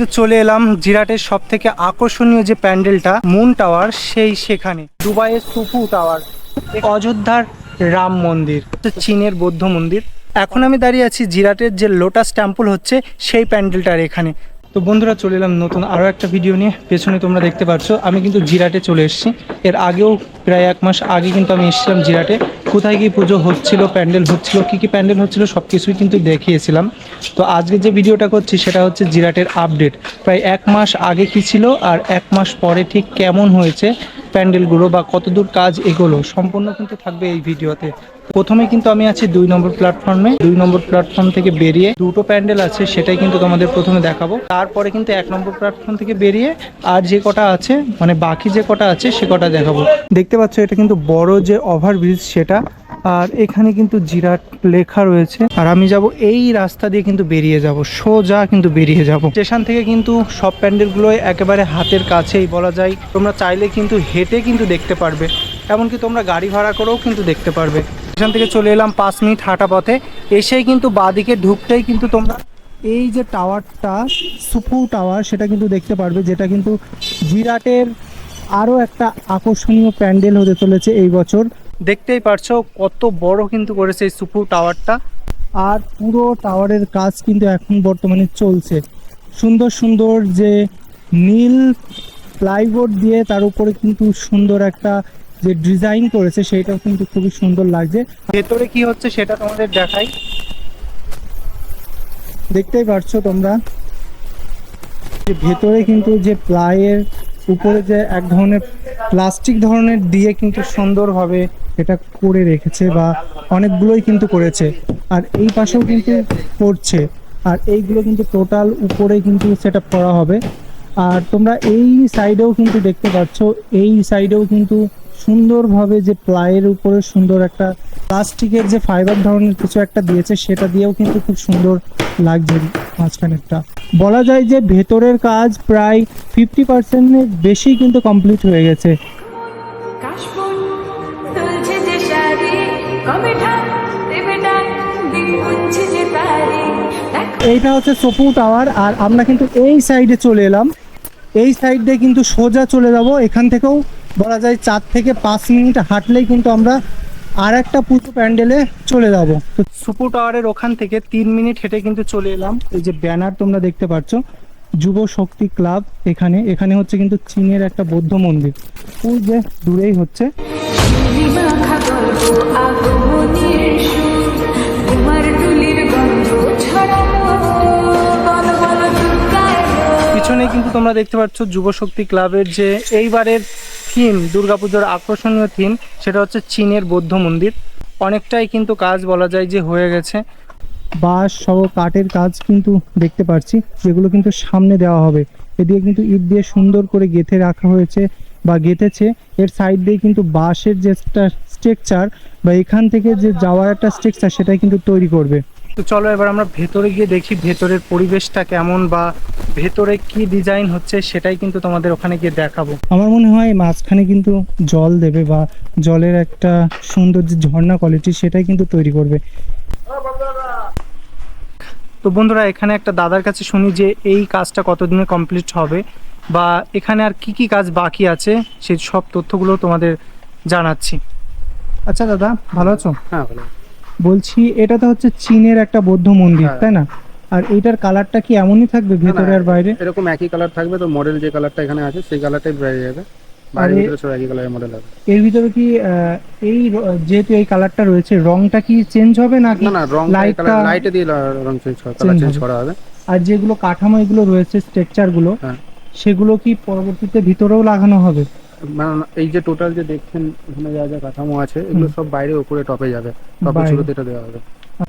কিন্তু চলে এলাম জিরাটের সব থেকে আকর্ষণীয় যে প্যান্ডেলটা, মুন টাওয়ার, সেই সেখানে। দুবাইয়ের সুপু টাওয়ার, অযোধ্যার রাম মন্দির চীনের বৌদ্ধ মন্দির। এখন আমি দাঁড়িয়ে আছি জিরাটের যে লোটাস টেম্পল হচ্ছে, সেই প্যান্ডেলটার এখানে। তো বন্ধুরা, চলে এলাম নতুন আরও একটা ভিডিও নিয়ে। পেছনে তোমরা দেখতে পাচ্ছ, আমি কিন্তু জিরাটে চলে এসেছি। এর আগেও প্রায় এক মাস আগে কিন্তু আমি এসেছিলাম জিরাটে। কোথায় কি পুজো হচ্ছিল, প্যান্ডেল হচ্ছিল, কী কী প্যান্ডেল হচ্ছিল সব কিছুই কিন্তু দেখিয়েছিলাম। তো আজকে যে ভিডিওটা করছি, সেটা হচ্ছে জিরাটের আপডেট। প্রায় এক মাস আগে কি ছিল আর এক মাস পরে ঠিক কেমন হয়েছে প্যান্ডেলগুলো বা কতদূর কাজ এগোলো, সম্পূর্ণ কিন্তু থাকবে এই ভিডিওতে। প্রথমে কিন্তু আমি আছি দুই নম্বর প্ল্যাটফর্মে দুই নম্বর প্ল্যাটফর্ম থেকে বেরিয়ে দুটো প্যান্ডেল আছে, সেটাই কিন্তু তোমাদের প্রথমে দেখাবো। তারপরে কিন্তু এক নম্বর প্ল্যাটফর্ম থেকে বেরিয়ে আর যে কটা আছে মানে বাকি যে কটা আছে, সে কটা দেখাবো। দেখতে পাচ্ছ, এটা কিন্তু বড় যে ওভারব্রিজ সেটা, আর এখানে কিন্তু জিরাট লেখা রয়েছে। আর আমি যাব এই রাস্তা দিয়ে কিন্তু বেরিয়ে যাব, সোজা কিন্তু বেরিয়ে যাব। স্টেশন থেকে কিন্তু সব প্যান্ডেলগুলো একেবারে হাতের কাছেই বলা যায়। তোমরা চাইলে কিন্তু হেঁটে কিন্তু দেখতে পারবে। এমনকি তোমরা গাড়ি ভাড়া করেও কিন্তু দেখতে পারবে। স্টেশন থেকে চলে এলাম পাঁচ মিনিট হাঁটা পথে। এসেই কিন্তু বাদিকে ঢুকতেই কিন্তু তোমরা এই যে টাওয়ারটা সুফু টাওয়ার, সেটা কিন্তু দেখতে পারবে, যেটা কিন্তু জিরাটের আরও একটা আকর্ষণীয় প্যান্ডেল হতে চলেছে এই বছর। দেখতেই পারছ কত বড় কিন্তু করেছে এই সুফু টাওয়ারটা। আর পুরো টাওয়ারের কাজ কিন্তু এখন বর্তমানে চলছে। সুন্দর সুন্দর যে নীল প্লাইবোর্ড দিয়ে তার উপরে কিন্তু সুন্দর একটা যে ডিজাইন করেছে সেটাও কিন্তু খুবই সুন্দর লাগছে। ভেতরে কি হচ্ছে সেটা তোমাদের দেখাই। দেখতেই পারছ তোমরা যে ভেতরে কিন্তু যে প্লাইয়ের উপরে যে এক ধরনের প্লাস্টিক ধরনের দিয়ে কিন্তু সুন্দরভাবে এটা করে রেখেছে বা অনেকগুলোই কিন্তু করেছে। আর এই পাশেও কিন্তু করছে। আর এইগুলো কিন্তু টোটাল উপরে কিন্তু সেটা করা হবে। আর তোমরা এই সাইডেও কিন্তু দেখতে পাচ্ছ এই সাইডেও কিন্তু সুন্দরভাবে যে প্লাইয়ের উপরে সুন্দর একটা প্লাস্টিকের যে ফাইবার ধরনের কিছু একটা দিয়েছে সেটা দিয়েও কিন্তু খুব সুন্দর লাগছে মাঝখানেরটা। বলা যায় যে ভেতরের কাজ প্রায় ফিফটি পার্সেন্টের বেশি কিন্তু কমপ্লিট হয়ে গেছে। এইটা হচ্ছে সোপু টাওয়ার আর আমরা কিন্তু এই সাইডে চলে এলাম। এই সাইড কিন্তু সোজা চলে যাব এখান থেকেও বলা যায় চার থেকে পাঁচ মিনিট হাঁটলেই কিন্তু আমরা আর একটা পুজো প্যান্ডেলে চলে যাব। তো সুপু টাওয়ারের ওখান থেকে তিন মিনিট হেঁটে কিন্তু চলে এলাম। এই যে ব্যানার তোমরা দেখতে পাচ্ছ যুব শক্তি ক্লাব এখানে। এখানে হচ্ছে কিন্তু চীনের একটা বৌদ্ধ মন্দির। ওই যে দূরেই হচ্ছে। পিছনে কিন্তু তোমরা দেখতে পাচ্ছ যুব শক্তি ক্লাবের যে এইবারের থিম, দুর্গাপুজোর আকর্ষণীয় থিম, সেটা হচ্ছে চীনের বৌদ্ধ মন্দির। অনেকটাই কিন্তু কাজ বলা যায় যে হয়ে গেছে। বাঁশ সহ কাঠের কাজ কিন্তু দেখতে পাচ্ছি যেগুলো কিন্তু সামনে দেওয়া হবে। এদিকে কিন্তু ইট দিয়ে সুন্দর করে গেঁথে রাখা হয়েছে বা গেঁথেছে। এর সাইড দিয়ে কিন্তু বাঁশের যে স্ট্রাকচার বা এখান থেকে যে যাওয়ার একটা স্ট্রাকচার সেটাই কিন্তু তৈরি করবে। তো চলো এবার আমরা ভেতরে গিয়ে দেখি ভেতরের পরিবেশটা কেমন বা ভেতরে কি ডিজাইন হচ্ছে সেটাই কিন্তু তোমাদের ওখানে গিয়ে দেখাবো। আমার মনে হয় মাঝখানে কিন্তু জল দেবে বা জলের একটা সুন্দর যে ঝর্ণা কোয়ালিটি সেটাই কিন্তু তৈরি করবে। তো বন্ধুরা এখানে একটা দাদার কাছে শুনি যে এই কাজটা কতদিনে কমপ্লিট হবে বা এখানে আর কি কি কাজ বাকি আছে সেই সব তথ্যগুলো তোমাদের জানাচ্ছি। আচ্ছা দাদা ভালো আছো? হ্যাঁ ভালো বলছি এটা তো হচ্ছে চীনের একটা বৌদ্ধ মন্দির হ্যাঁ। তাই না? আর এটার কালারটা কি এমনই থাকবে ভেতরে আর বাইরে? এরকম একই কালার থাকবে তো মডেল যে কালারটা এখানে আছে সেই কালারটাই বেরিয়ে যাবে। বাইরে ভিতরে সব একই কালারের মডেল হবে। এর ভিতরে কি এই যেহেতু এই কালারটা রয়েছে রংটা কি চেঞ্জ হবে নাকি না না রং লাইটটা লাইটে দিয়ে রং চেঞ্জ করা কালার চেঞ্জ। করা হবে। আর যেগুলো কাঠামো এগুলো রয়েছে স্ট্রাকচারগুলো হ্যাঁ। সেগুলো কি পরবর্তীতে ভিতরেও লাগানো হবে? মানে এই যে টোটাল যে দেখছেন এখানে যা যা কাঠামো আছে এগুলো সব বাইরে উপরে টপে যাবে। টপে। শুরুতে এটা দেওয়া হবে।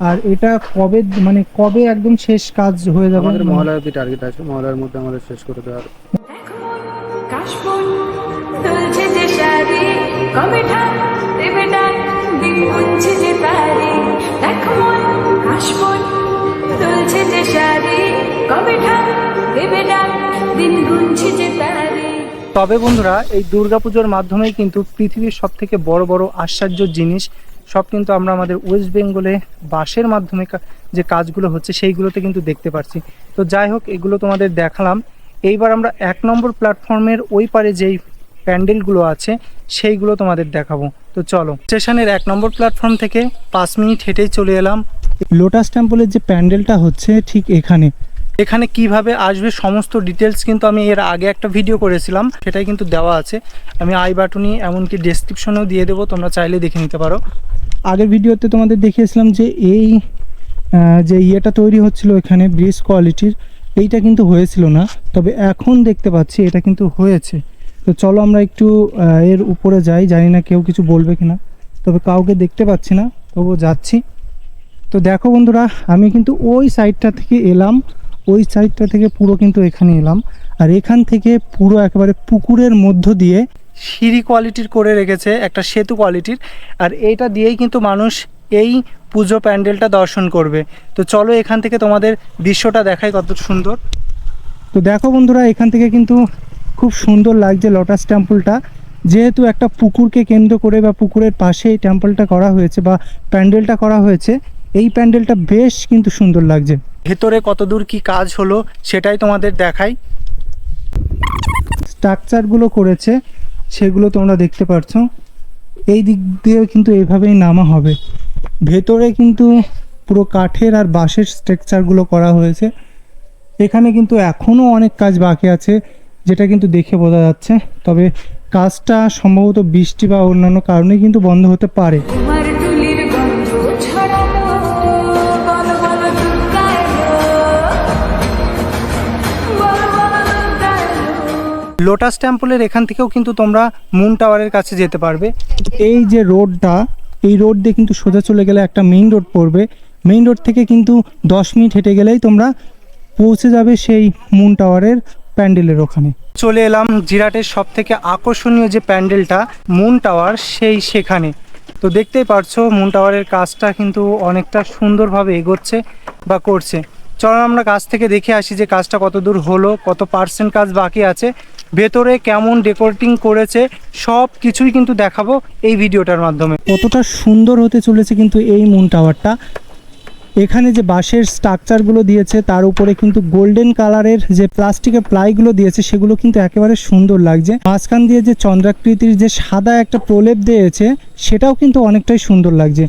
আর এটা কবে মানে কবে একদম শেষ কাজ হয়ে যাবে? আমাদের মহালয়ার টার্গেট আছে মহালয়ার মধ্যে আমাদের শেষ করে দেওয়া হবে। কবে ঠাক দেবে ডাক দিন গুনছে যে তারি। দেখো মন কাশবন তুলছে যে শাড়ি কবে ঠাক দেবে ডাক দিন গুনছে যে তারি তবে বন্ধুরা, এই দুর্গাপুজোর মাধ্যমেই কিন্তু পৃথিবীর সব থেকে বড় বড় আশ্চর্য জিনিস, সব কিন্তু আমরা আমাদের ওয়েস্ট বেঙ্গলে বাঁশের মাধ্যমে যে কাজগুলো হচ্ছে সেইগুলোতে কিন্তু দেখতে পাচ্ছি তো যাই হোক, এগুলো তোমাদের দেখালাম। এইবার আমরা এক নম্বর প্ল্যাটফর্মের ওই পারে যেই প্যান্ডেলগুলো আছে, সেইগুলো তোমাদের দেখাবো। তো চলো, স্টেশনের এক নম্বর প্ল্যাটফর্ম থেকে পাঁচ মিনিট হেঁটেই চলে এলাম। লোটাস টেম্পলের যে প্যান্ডেলটা হচ্ছে ঠিক এখানে। এখানে কীভাবে আসবে সমস্ত ডিটেলস কিন্তু আমি এর আগে একটা ভিডিও করেছিলাম, সেটাই কিন্তু দেওয়া আছে। আমি আই বাটনি এমনকি ডেসক্রিপশনেও দিয়ে দেবো, তোমরা চাইলে দেখে নিতে পারো। আগের ভিডিওতে তোমাদের দেখিয়েছিলাম যে এই যে ইয়েটা তৈরি হচ্ছিল এখানে ব্রিজ কোয়ালিটির এইটা কিন্তু হয়েছিল না। তবে এখন দেখতে পাচ্ছি এটা কিন্তু হয়েছে। তো চলো আমরা একটু এর উপরে যাই, জানি না কেউ কিছু বলবে কিনা। তবে কাউকে দেখতে পাচ্ছি না, তবুও যাচ্ছি। তো দেখো বন্ধুরা, আমি কিন্তু ওই সাইডটা থেকে এলাম ওই সাইডটা থেকে পুরো কিন্তু এখানে এলাম। আর এখান থেকে পুরো একেবারে পুকুরের মধ্য দিয়ে সিঁড়ি কোয়ালিটির করে রেখেছে, একটা সেতু কোয়ালিটির আর এইটা দিয়েই কিন্তু মানুষ এই পুজো প্যান্ডেলটা দর্শন করবে। তো চলো এখান থেকে তোমাদের দৃশ্যটা দেখাই কত সুন্দর। তো দেখো বন্ধুরা, এখান থেকে কিন্তু খুব সুন্দর লাগছে লটাস টেম্পলটা যেহেতু একটা পুকুরকে কেন্দ্র করে বা পুকুরের পাশে এই টেম্পলটা করা হয়েছে বা প্যান্ডেলটা করা হয়েছে এই প্যান্ডেলটা বেশ কিন্তু সুন্দর লাগছে। ভেতরে কতদূর কি কাজ হলো সেটাই তোমাদের দেখাই। স্ট্রাকচারগুলো করেছে সেগুলো তোমরা দেখতে পাচ্ছ এই দিক দিয়ে কিন্তু এইভাবেই নামা হবে। ভেতরে কিন্তু পুরো কাঠের আর বাঁশের স্ট্রাকচারগুলো করা হয়েছে। এখানে কিন্তু এখনও অনেক কাজ বাকি আছে যেটা কিন্তু দেখে বোঝা যাচ্ছে। তবে কাজটা সম্ভবত বৃষ্টি বা অন্যান্য কারণে কিন্তু বন্ধ হতে পারে। লোটাস টেম্পলের এখান থেকেও কিন্তু তোমরা মুন টাওয়ারের কাছে যেতে পারবে। এই যে রোডটা এই রোড দিয়ে কিন্তু সোজা চলে গেলে একটা মেইন রোড পড়বে। মেইন রোড থেকে কিন্তু দশ মিনিট হেঁটে গেলেই তোমরা পৌঁছে যাবে সেই মুন টাওয়ারের প্যান্ডেলের ওখানে। চলে এলাম জিরাটের সব থেকে আকর্ষণীয় যে প্যান্ডেলটা মুন টাওয়ার সেই সেখানে। তো দেখতেই পারছ মুন টাওয়ারের কাজটা কিন্তু অনেকটা সুন্দরভাবে এগোচ্ছে বা করছে। চলো আমরা কাজ থেকে দেখে আসি যে কাজটা কত দূর হলো, কত পার্সেন্ট কাজ বাকি আছে। ভেতরে কেমন ডেকোরেটিং করেছে, সব কিছুই কিন্তু দেখাবো এই ভিডিওটার মাধ্যমে। কতটা সুন্দর হতে চলেছে কিন্তু এই মুন টাওয়ারটা এখানে যে বাঁশের স্ট্রাকচারগুলো দিয়েছে, তার উপরে কিন্তু গোল্ডেন কালারের যে প্লাস্টিকের প্লাইগুলো দিয়েছে, সেগুলো কিন্তু একেবারে সুন্দর লাগছে। মাঝখান দিয়ে যে চন্দ্রাকৃতির যে সাদা একটা প্রলেপ দিয়েছে, সেটাও কিন্তু অনেকটাই সুন্দর লাগছে।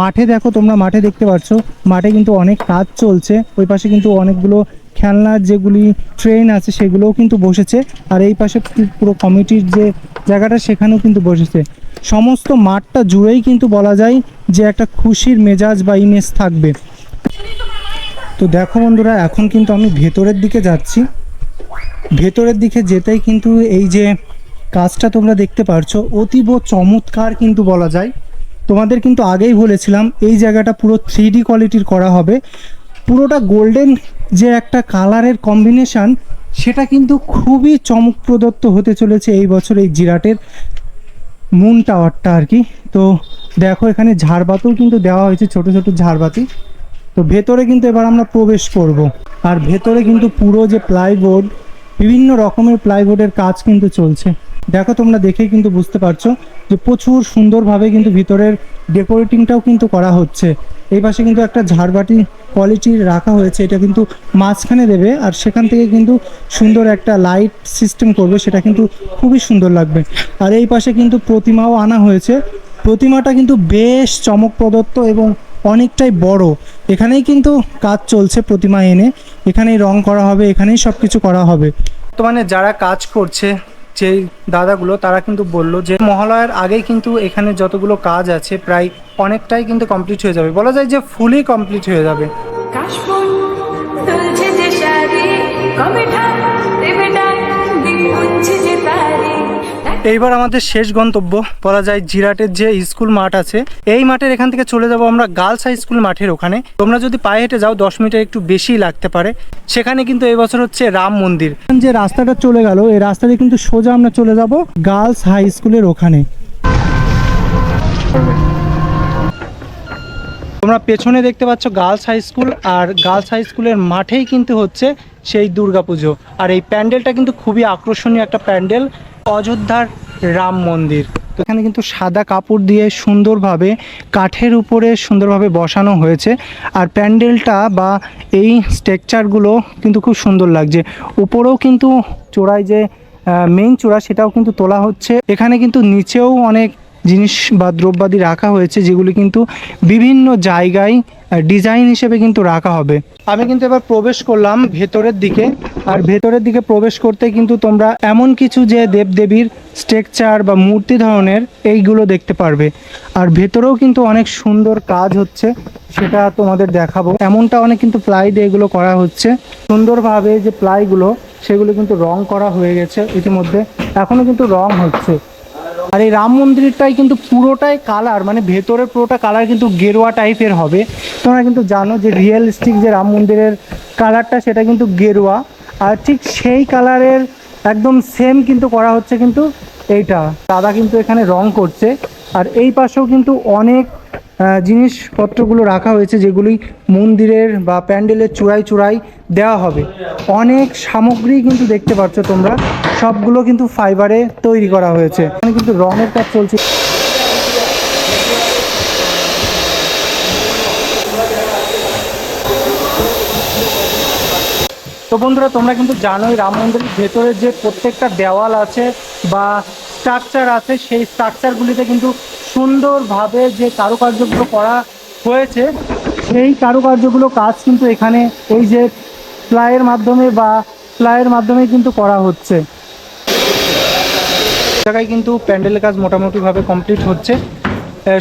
মাঠে দেখো তোমরা, মাঠে দেখতে পাচ্ছ, মাঠে কিন্তু অনেক কাজ চলছে, ওই পাশে কিন্তু অনেকগুলো খেলনার যেগুলি ট্রেন আছে সেগুলোও কিন্তু বসেছে। আর এই পাশে পুরো কমিটির যে জায়গাটা সেখানেও কিন্তু বসেছে। সমস্ত মাঠটা জুড়েই কিন্তু বলা যায় যে একটা খুশির মেজাজ বা ইমেজ থাকবে। তো দেখো বন্ধুরা, এখন কিন্তু আমি ভেতরের দিকে যাচ্ছি। ভেতরের দিকে যেতেই কিন্তু এই যে কাজটা তোমরা দেখতে পারছ, অতীব চমৎকার কিন্তু বলা যায়। তোমাদের কিন্তু আগেই বলেছিলাম, এই জায়গাটা পুরো থ্রি ডি কোয়ালিটির করা হবে। পুরোটা গোল্ডেন যে একটা কালারের কম্বিনেশন, সেটা কিন্তু খুবই চমকপ্রদত্ত হতে চলেছে এই বছর এই জিরাটের মুন টাওয়ারটা আর কি। তো দেখো, এখানে ঝাড়বাতিও কিন্তু দেওয়া হয়েছে, ছোট ছোট ঝাড়বাতি। তো ভেতরে কিন্তু এবার আমরা প্রবেশ করব। আর ভেতরে কিন্তু পুরো যে প্লাইবোর্ড, বিভিন্ন রকমের প্লাইবোর্ডের কাজ কিন্তু চলছে। দেখো, তোমরা দেখেই কিন্তু বুঝতে পারছ যে প্রচুর সুন্দরভাবে কিন্তু ভিতরের ডেকোরেটিংটাও কিন্তু করা হচ্ছে। এই পাশে কিন্তু একটা ঝাড়বাটি কোয়ালিটির রাখা হয়েছে, এটা কিন্তু মাঝখানে দেবে আর সেখান থেকে কিন্তু সুন্দর একটা লাইট সিস্টেম করবে, সেটা কিন্তু খুবই সুন্দর লাগবে। আর এই পাশে কিন্তু প্রতিমাও আনা হয়েছে। প্রতিমাটা কিন্তু বেশ চমক প্রদত্ত এবং অনেকটাই বড়। এখানেই কিন্তু কাজ চলছে প্রতিমা এনে। এখানেই রং করা হবে, এখানেই সব কিছু করা হবে। বর্তমানে যারা কাজ করছে যে দাদাগুলো, তারা কিন্তু বলল যে, মহালয়ার আগেই কিন্তু এখানে যতগুলো কাজ আছে, প্রায় অনেকটাই কিন্তু কমপ্লিট হয়ে যাবে। বলা যায় যে ফুলই কমপ্লিট হয়ে যাবে। এইবার আমাদের শেষ গন্তব্য বলা যায় জিরাটের যে স্কুল মাঠ আছে, এই মাঠের এখান থেকে চলে যাব আমরা গার্লস হাই স্কুল মাঠের ওখানে। তোমরা যদি পায়ে হেঁটে যাও, দশ মিনিটের একটু বেশি লাগতে পারে। সেখানে কিন্তু এই বছর হচ্ছে রাম মন্দির। যে রাস্তাটা চলে গেল, এই রাস্তা দিয়ে কিন্তু সোজা আমরা চলে যাব গার্লস হাই স্কুলের ওখানে। তোমরা পেছনে দেখতে পাচ্ছ গার্লস হাই স্কুল, আর গার্লস হাই স্কুলের মাঠেই কিন্তু হচ্ছে সেই দুর্গাপুজো। আর এই প্যান্ডেলটা কিন্তু খুবই আকর্ষণীয় একটা প্যান্ডেল। অযোধ্যার রাম মন্দির। তো এখানে কিন্তু সাদা কাপড় দিয়ে সুন্দরভাবে কাঠের উপরে সুন্দরভাবে বসানো হয়েছে। আর প্যান্ডেলটা বা এই স্ট্রাকচারগুলো কিন্তু খুব সুন্দর লাগছে। উপরেও কিন্তু চূড়ায় যে মেইন চূড়া সেটাও কিন্তু তোলা হচ্ছে। এখানে কিন্তু নিচেও অনেক জিনিস বা দ্রব্যাদি রাখা হয়েছে, যেগুলি কিন্তু বিভিন্ন জায়গায় ডিজাইন হিসেবে কিন্তু রাখা হবে। আমি কিন্তু এবার প্রবেশ করলাম ভেতরের দিকে। আর ভেতরের দিকে প্রবেশ করতে কিন্তু তোমরা এমন কিছু যে দেবদেবীর স্ট্রাকচার বা মূর্তি ধরনের এইগুলো দেখতে পারবে। আর ভেতরেও কিন্তু অনেক সুন্দর কাজ হচ্ছে, সেটা তোমাদের দেখাবো। এমনটা অনেক কিন্তু প্লাই দিয়ে এগুলো করা হচ্ছে। সুন্দরভাবে যে প্লাইগুলো সেগুলো কিন্তু রং করা হয়ে গেছে ইতিমধ্যে। এখনও কিন্তু রং হচ্ছে। আর এই রাম মন্দিরটাই কিন্তু পুরোটাই কালার মানে ভেতরে পুরোটা কালার কিন্তু গেরুয়া টাইপের হবে। তোমরা কিন্তু জানো যে রিয়েলিস্টিক যে রাম মন্দিরের কালারটা সেটা কিন্তু গেরুয়া। আর ঠিক সেই কালারের একদম সেম কিন্তু করা হচ্ছে কিন্তু এইটা। দাদা কিন্তু এখানে রং করছে। আর এই পাশেও কিন্তু অনেক জিনিসপত্রগুলো রাখা হয়েছে, যেগুলি মন্দিরের বা প্যান্ডেলের চূড়ায় চূড়ায় দেওয়া হবে। অনেক সামগ্রী কিন্তু দেখতে পাচ্ছ তোমরা। সবগুলো কিন্তু ফাইবারে তৈরি করা হয়েছে। এখানে কিন্তু রঙের কাজ চলছে। তো বন্ধুরা, তোমরা কিন্তু জানোই রাম মন্দিরের ভেতরে যে প্রত্যেকটা দেওয়াল আছে বা স্ট্রাকচার আছে, সেই স্ট্রাকচারগুলিতে কিন্তু সুন্দরভাবে যে কারুকার্যগুলো করা হয়েছে, সেই কারুকার্যগুলো কাজ কিন্তু এখানে এই যে প্লাইয়ের মাধ্যমে বা প্লাইয়ের মাধ্যমে কিন্তু করা হচ্ছে। জায়গায় কিন্তু প্যান্ডেলের কাজ মোটামুটিভাবে কমপ্লিট হচ্ছে।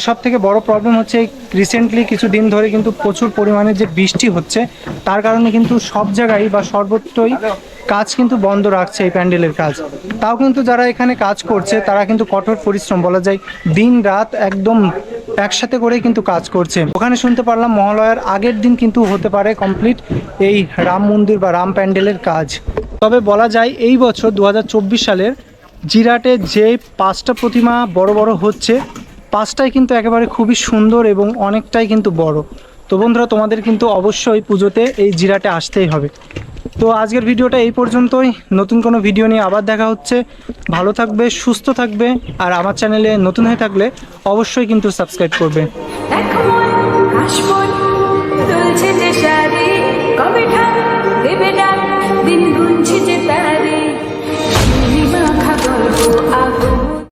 সব থেকে বড় প্রবলেম হচ্ছে রিসেন্টলি কিছু দিন ধরে কিন্তু প্রচুর পরিমাণে যে বৃষ্টি হচ্ছে, তার কারণে কিন্তু সব জায়গায় বা সর্বত্রই কাজ কিন্তু বন্ধ রাখছে এই প্যান্ডেলের কাজ। তাও কিন্তু যারা এখানে কাজ করছে, তারা কিন্তু কঠোর পরিশ্রম, বলা যায় দিন রাত একদম একসাথে করেই কিন্তু কাজ করছে। ওখানে শুনতে পারলাম মহালয়ার আগের দিন কিন্তু হতে পারে কমপ্লিট এই রাম মন্দির বা রাম প্যান্ডেলের কাজ। তবে বলা যায় এই বছর দু হাজার চব্বিশ সালের জিরাটে যে পাঁচটা প্রতিমা বড় বড় হচ্ছে, পাঁচটাই কিন্তু একেবারে খুবই সুন্দর এবং অনেকটাই কিন্তু বড়। তো বন্ধুরা, তোমাদের কিন্তু অবশ্যই পুজোতে এই জিরাটে আসতেই হবে। তো আজকের ভিডিওটা এই পর্যন্তই। নতুন কোনো ভিডিও নিয়ে আবার দেখা হচ্ছে। ভালো থাকবে, সুস্থ থাকবে, আর আমার চ্যানেলে নতুন হয়ে থাকলে অবশ্যই কিন্তু সাবস্ক্রাইব করবে।